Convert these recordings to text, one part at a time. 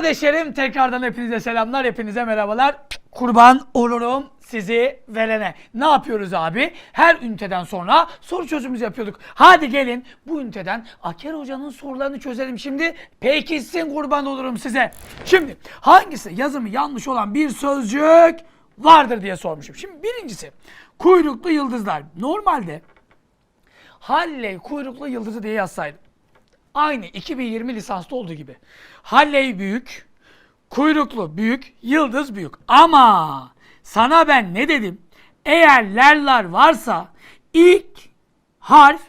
Kardeşlerim tekrardan hepinize selamlar, hepinize merhabalar. Kurban olurum sizi verene. Ne yapıyoruz abi? Her üniteden sonra soru çözümümüzü yapıyorduk. Hadi gelin bu üniteden Aker Hoca'nın sorularını çözelim şimdi. Pekişsin kurban olurum size. Şimdi hangisi yazımı yanlış olan bir sözcük vardır diye sormuşum. Şimdi birincisi kuyruklu yıldızlar. Normalde Halley kuyruklu yıldızı diye yazsaydım. Aynı 2020 lisanslı olduğu gibi. Halley büyük, kuyruklu büyük, yıldız büyük. Ama sana ben ne dedim? Eğer lerler varsa ilk harf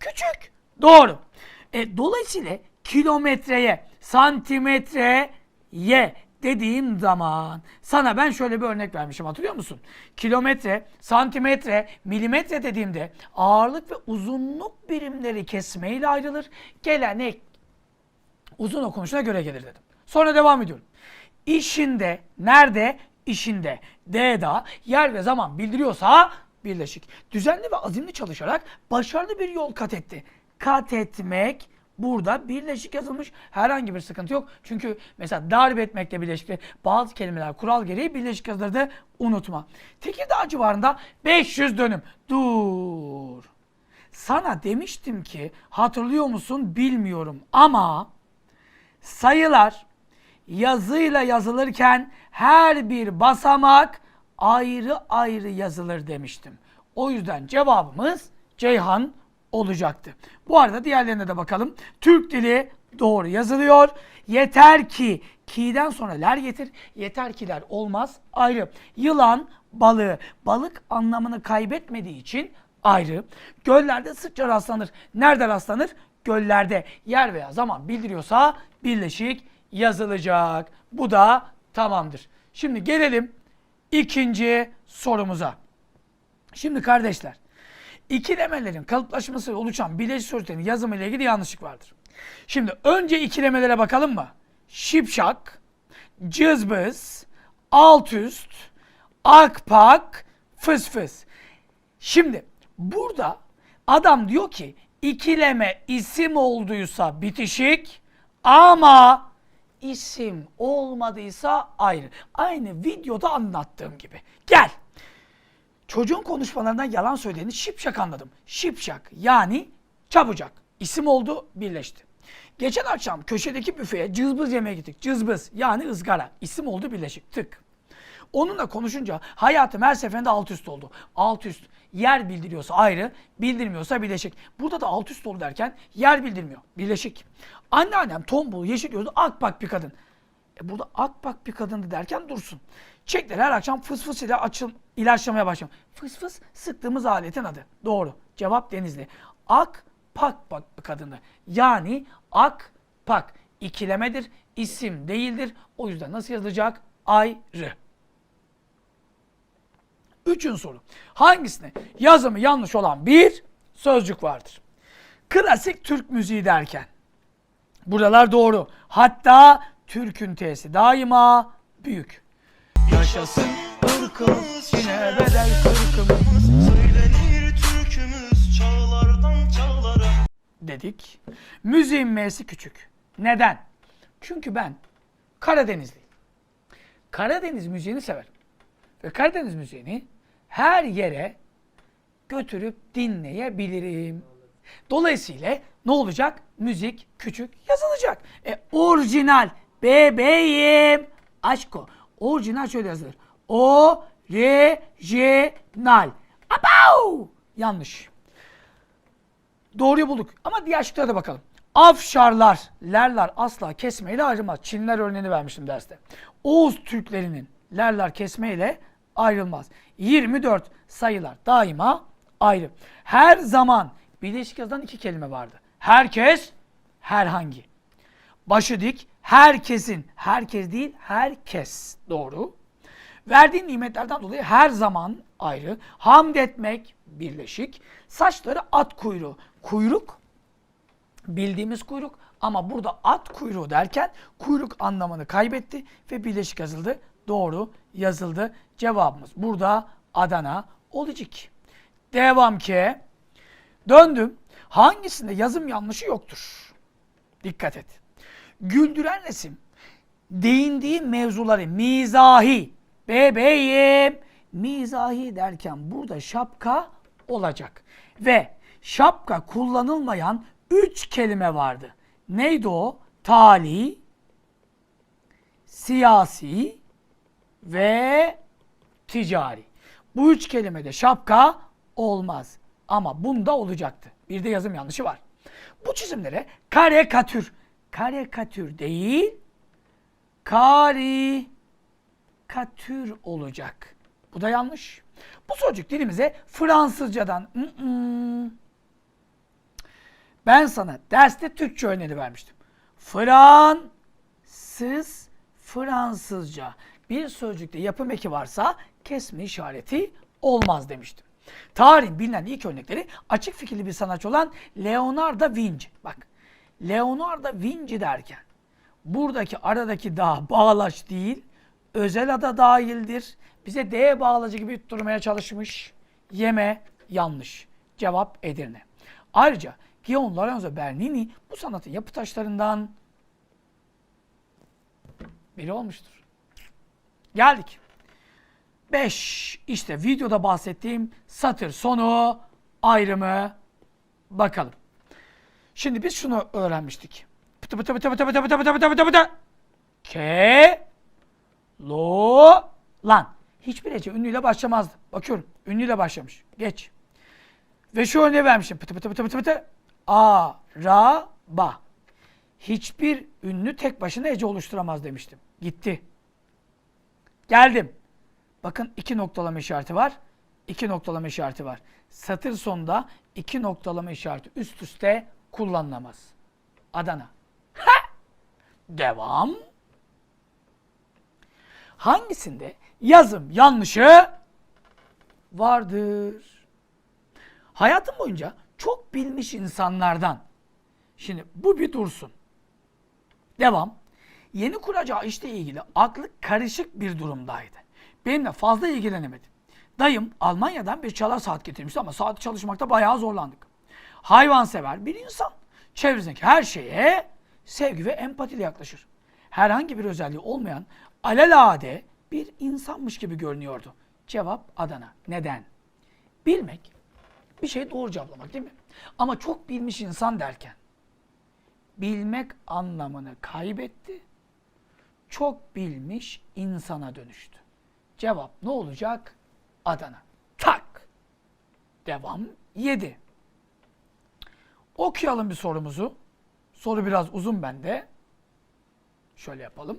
küçük. Doğru. E, dolayısıyla kilometreye, santimetreye dediğim zaman sana ben şöyle bir örnek vermişim hatırlıyor musun? Kilometre, santimetre, milimetre dediğimde ağırlık ve uzunluk birimleri kesmeyle ayrılır. Gelenek uzun okunuşuna göre gelir dedim. Sonra devam ediyorum. İşinde, nerede? İşinde. D'da yer ve zaman bildiriyorsa birleşik. Düzenli ve azimli çalışarak başarılı bir yol kat etti. Kat etmek burada birleşik yazılmış. Herhangi bir sıkıntı yok. Çünkü mesela darp etmekle birleşiktir. Bazı kelimeler kural gereği birleşik yazılır da unutma. Tekirdağ civarında 500 dönüm. Dur. Sana demiştim ki hatırlıyor musun bilmiyorum ama sayılar yazıyla yazılırken her bir basamak ayrı ayrı yazılır demiştim. O yüzden cevabımız Ceyhan olacaktı. Bu arada diğerlerine de bakalım. Türk dili doğru yazılıyor. Yeter ki ki'den sonra ler getir. Yeter kiler olmaz ayrı. Yılan balığı balık anlamını kaybetmediği için ayrı. Göllerde sıkça rastlanır. Nerede rastlanır? Göllerde yer veya zaman bildiriyorsa birleşik yazılacak. Bu da tamamdır. Şimdi gelelim ikinci sorumuza. Şimdi kardeşler, ikilemelerin kalıplaşması oluşan birleşik sözcüklerin yazımı ile ilgili yanlışlık vardır. Şimdi önce ikilemelere bakalım mı? Şipşak, cızbız, alt üst, akpak, fıs fıs. Şimdi burada adam diyor ki ikileme isim olduysa bitişik ama isim olmadıysa ayrı. Aynı videoda anlattığım gibi. Gel. Çocuğun konuşmalarından yalan söylediğini şipşak anladım. Şipşak yani çabucak. İsim oldu birleşti. Geçen akşam köşedeki büfeye cızbız yemeye gittik. Cızbız yani ızgara. İsim oldu birleşik. Tık. Onunla konuşunca hayatım her seferinde alt üst oldu. Alt üst yer bildiriyorsa ayrı, bildirmiyorsa birleşik. Burada da alt üst oldu derken yer bildirmiyor. Birleşik. Anneannem tombul, yeşil gözlü, akbak bir kadın. E burada akbak bir kadındı derken dursun. Çekler her akşam fıs fıs ile açıl, ilaçlamaya başladım. Fıs fıs sıktığımız aletin adı. Doğru. Cevap Denizli. Ak pak bak bir kadındı. Yani ak pak ikilemedir, isim değildir. O yüzden nasıl yazılacak? Ayrı. Üçüncü soru. Hangisine yazımı yanlış olan bir sözcük vardır? Klasik Türk müziği derken. Buralar doğru. Hatta Türk'ün T'si daima büyük. Yaşasın ırkımız, yine bedel kırkımız Söylenir türkümüz çağlardan çağlara dedik. Müziğin M'si küçük. Neden? Çünkü ben Karadenizliyim. Karadeniz müziğini severim. Ve Karadeniz müziğini her yere götürüp dinleyebilirim. Dolayısıyla ne olacak? Müzik küçük yazılacak. E, orijinal bebeğim aşko. Orijinal şöyle yazılır. O re j nal. Abav! Yanlış. Doğruyu bulduk. Ama diğer şıklara da bakalım. Afşarlar, lerler asla kesmeyle ayrılmaz. Çinler örneğini vermiştim derste. Oğuz Türklerinin lerler kesmeyle ayrılmaz. 24 sayılar daima ayrı. Her zaman birleşik yazılan iki kelime vardı. Herkes, herhangi. Başı dik, herkesin, herkes değil, herkes. Doğru. Verdiğin nimetlerden dolayı her zaman ayrı. Hamd etmek birleşik. Saçları at kuyruğu. Kuyruk bildiğimiz kuyruk ama burada at kuyruğu derken kuyruk anlamını kaybetti ve birleşik yazıldı. Doğru yazıldı. Cevabımız burada Adana olacak. Devam ki döndüm. Hangisinde yazım yanlışı yoktur? Dikkat et. Güldüren resim değindiği mevzuları mizahi bebeğim mizahi derken burada şapka olacak. Ve şapka kullanılmayan üç kelime vardı. Neydi o? Tali, siyasi ve ticari. Bu üç kelimede şapka olmaz. Ama bunda olacaktı. Bir de yazım yanlışı var. Bu çizimlere karikatür, karikatür değil, karikatür olacak. Bu da yanlış. Bu sözcük dilimize Fransızcadan ben sana derste Türkçe örneği vermiştim. Fransız, Fransızca. Bir sözcükte yapım eki varsa kesme işareti olmaz demiştim. Tarihin bilinen ilk örnekleri açık fikirli bir sanatçı olan Leonardo da Vinci. Bak, Leonardo Vinci derken buradaki aradaki dağ bağlaç değil, özel ada dahildir. Bize D bağlacı gibi tutturmaya çalışmış. Yeme yanlış. Cevap Edirne. Ayrıca Gion Lorenzo Bernini bu sanatın yapı taşlarından biri olmuştur. Geldik. 5. İşte videoda bahsettiğim satır sonu ayrımı bakalım. Şimdi biz şunu öğrenmiştik. Pıtı pıtı pıtı pıtı pıtı pıtı pıtı pıtı pıtı pıtı. Ke lo lan. Hiçbir hece ünlüyle başlamazdı. Bakıyorum. Ünlüyle başlamış. Geç. Ve şu örneği vermişim. Pıtı pıtı pıtı pıtı pıtı. A, ra, ba. Hiçbir ünlü tek başına hece oluşturamaz demiştim. Gitti. Geldim. Bakın iki noktalama işareti var. İki noktalama işareti var. Satır sonunda iki noktalama işareti üst üste kullanılamaz. Adana. Ha! Devam. Hangisinde yazım yanlışı vardır? Hayatım boyunca çok bilmiş insanlardan. Şimdi bu bir dursun. Devam. Yeni kuracağı işle ilgili aklı karışık bir durumdaydı. Benimle fazla ilgilenemedi. Dayım Almanya'dan bir çalar saat getirmişti ama saati çalışmakta bayağı zorlandık. Hayvansever bir insan. Çevresindeki her şeye sevgi ve empatiyle yaklaşır. Herhangi bir özelliği olmayan alelade bir insanmış gibi görünüyordu. Cevap Adana. Neden? Bilmek bir şey doğru cevaplamak değil mi? Ama çok bilmiş insan derken bilmek anlamını kaybetti. Çok bilmiş insana dönüştü. Cevap ne olacak? Adana. Tak. Devam 7. Okuyalım bir sorumuzu. Soru biraz uzun bende. Şöyle yapalım.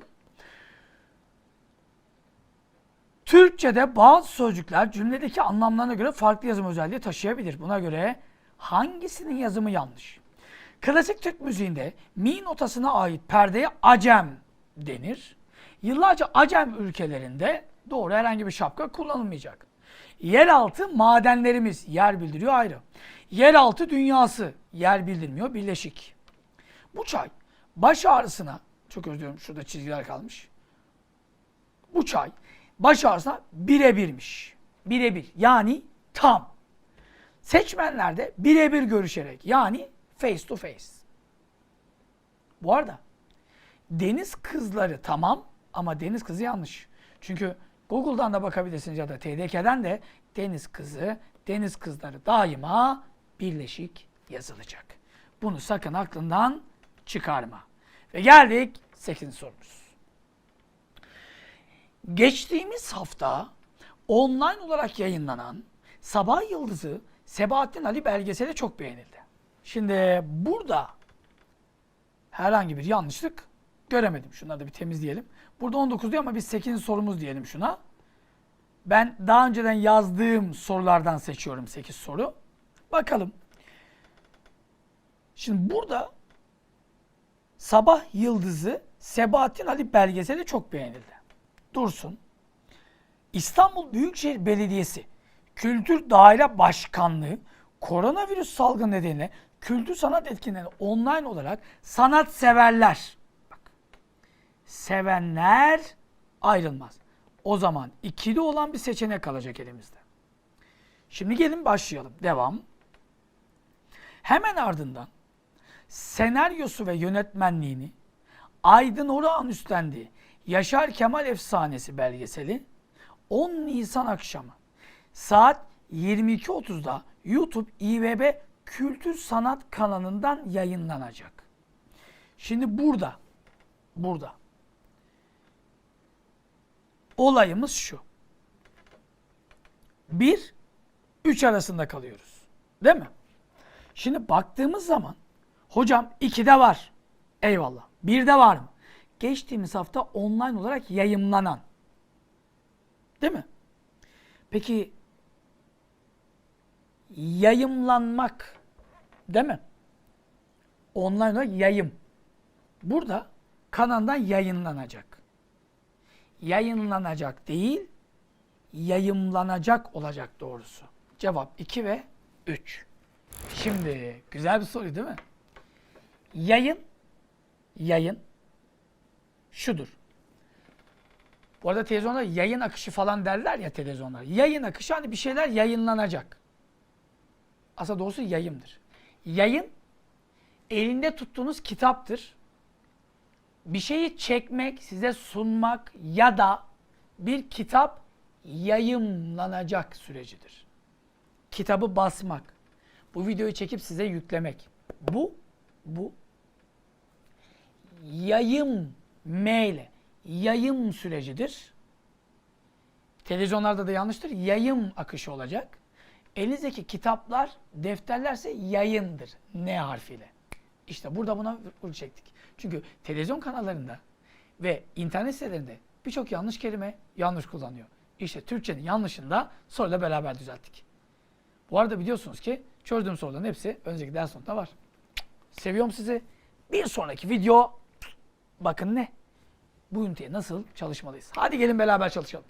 Türkçe'de bazı sözcükler cümledeki anlamlarına göre farklı yazım özelliği taşıyabilir. Buna göre hangisinin yazımı yanlış? Klasik Türk müziğinde mi notasına ait perdeye acem denir. Yıllarca acem ülkelerinde doğru herhangi bir şapka kullanılmayacak. Yeraltı madenlerimiz yer bildiriyor ayrı. Yeraltı dünyası yer bildirmiyor birleşik. Bu çay baş ağrısına, çok özür diliyorum şurada çizgiler kalmış. Bu çay baş ağrısına birebirmiş. Birebir yani tam. Seçmenlerde birebir görüşerek yani face to face. Bu arada deniz kızları tamam ama deniz kızı yanlış. Çünkü Google'dan da bakabilirsiniz ya da TDK'den de deniz kızı, deniz kızları daima birleşik yazılacak. Bunu sakın aklından çıkarma. Ve geldik 8. sorumuz. Geçtiğimiz hafta online olarak yayınlanan Sabah Yıldızı Sebahattin Ali belgeseli çok beğenildi. Şimdi burada herhangi bir yanlışlık göremedim. Şunları da bir temizleyelim. Burada 19 diyor ama biz 8. sorumuz diyelim şuna. Ben daha önceden yazdığım sorulardan seçiyorum 8 soru. Bakalım. Şimdi burada Sabah Yıldızı Sebahattin Ali belgeseli çok beğenildi. Dursun. İstanbul Büyükşehir Belediyesi Kültür Daire Başkanlığı koronavirüs salgını nedeniyle kültür sanat etkinleri online olarak sanat severler bak, sevenler ayrılmaz. O zaman ikili olan bir seçenek kalacak elimizde. Şimdi gelin başlayalım. Devam. Hemen ardından senaryosu ve yönetmenliğini Aydın Orağan üstlendiği Yaşar Kemal Efsanesi belgeseli 10 Nisan akşamı saat 22.30'da YouTube İBB Kültür Sanat kanalından yayınlanacak. Şimdi burada, burada olayımız şu. 1 3 arasında kalıyoruz. Değil mi? Şimdi baktığımız zaman hocam 2'de var. Eyvallah. 1'de var mı? Geçtiğimiz hafta online olarak yayımlanan. Değil mi? Peki yayımlanmak değil mi? Online olarak yayım. Burada kanaldan yayınlanacak. Yayınlanacak değil, yayımlanacak olacak doğrusu. Cevap 2 ve 3. Şimdi güzel bir soru değil mi? Yayın, yayın şudur. Bu arada televizyonda yayın akışı falan derler ya televizyonlar. Yayın akışı hani bir şeyler yayınlanacak. Aslında doğrusu yayımdır. Yayın elinde tuttuğunuz kitaptır. Bir şeyi çekmek, size sunmak ya da bir kitap yayımlanacak sürecidir. Kitabı basmak. Bu videoyu çekip size yüklemek. Bu, bu yayım M ile yayım sürecidir. Televizyonlarda da yanlıştır. Yayım akışı olacak. Elinizdeki kitaplar, defterlerse yayındır. N harfiyle. İşte burada buna vurgu çektik. Çünkü televizyon kanallarında ve internet sitelerinde birçok yanlış kelime yanlış kullanıyor. İşte Türkçenin yanlışını da soruyla beraber düzelttik. Bu arada biliyorsunuz ki çözdüğüm soruların hepsi önceki ders notunda var. Seviyorum sizi. Bir sonraki video bakın ne? Bu üniteye nasıl çalışmalıyız? Hadi gelin beraber çalışalım.